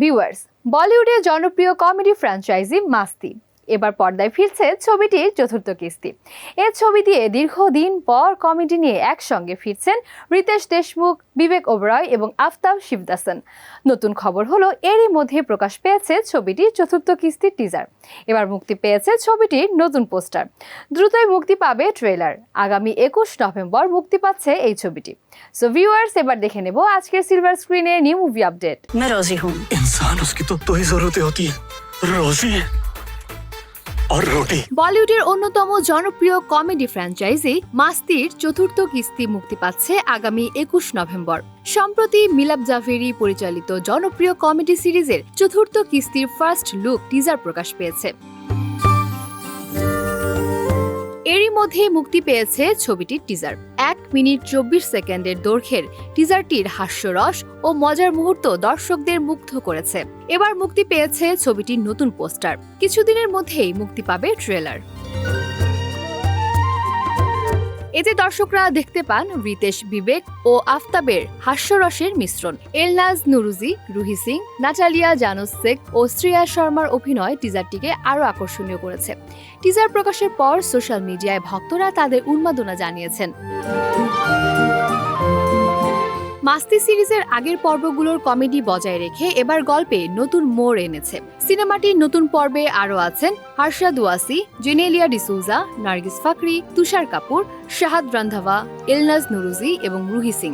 Viewers বলিউডের জনপ্রিয় comedy franchise মাস্তি। এবার পর্দায় ফিরছে ছবিটির চতুর্থ কিস্তি এ ছবি দিয়ে দীর্ঘদিন পর কমেডি নিয়ে একসঙ্গে ফিরছেন রিতেশ দেশমুখ বিবেক ওবরয় এবং আফতাব শিবদাসন নতুন খবর হলো এরই মধ্যে প্রকাশ পেয়েছে ছবিটির চতুর্থ কিস্তির টিজার এবার মুক্তি পেয়েছে ছবিটির নতুন পোস্টার দ্রুতই মুক্তি পাবে ট্রেলার আগামী একুশ নভেম্বর মুক্তি পাচ্ছে এই ছবিটি সো ভিউয়ার্স এবার দেখে নেব আজকের সিলভার স্ক্রিনে নিউ মুভি আপডেট मैं रोजी हूँ इंसान उसकी तो दो ही जरूरतें होती है रोजी বলিউডের অন্যতম জনপ্রিয় কমেডি ফ্র্যাঞ্চাইজি মাস্তির চতুর্থ কিস্তি মুক্তি পাচ্ছে আগামী একুশ নভেম্বর। সম্প্রতি মিলাপ জাফেরি পরিচালিত জনপ্রিয় কমেডি সিরিজের চতুর্থ কিস্তির ফার্স্ট লুক টিজার প্রকাশ পেয়েছে। এরই মধ্যে মুক্তি পেয়েছে ছবিটির টিজার এক মিনিট চব্বিশ সেকেন্ডের দৈর্ঘ্যের টিজারটির হাস্যরস ও মজার মুহূর্ত দর্শকদের মুগ্ধ করেছে। এবার মুক্তি পেয়েছে ছবিটির নতুন পোস্টার কিছুদিনের মধ্যেই মুক্তি পাবে ট্রেলার এতে দর্শকরা দেখতে পান রিতেশ বিবেক ও আফতাবের হাস্যরসের মিশ্রণ। Elnaaz Norouzi, Ruhi Singh Natalia Janus Sheikh ও শ্রেয়া শর্মার অভিনয় টিজারটিকে আরও আকর্ষণীয় করেছে। টিজার প্রকাশের পর সোশ্যাল মিডিয়ায় ভক্তরা তাদের উন্মাদনা জানিয়েছেন। মাস্তি সিরিজের আগের পর্বগুলোর কমেডি বজায় রেখে এবার গল্পে নতুন মোড় এনেছে। সিনেমাটির নতুন পর্বে আরও আছেন হার্ষা দুয়াসি, জেনেলিয়া ডিসুজা নার্গিস ফাকরি, তুষার কাপুর, শাহাদ রান্ধাওয়া, এলনাজ নুরুজি এবং রুহি সিং।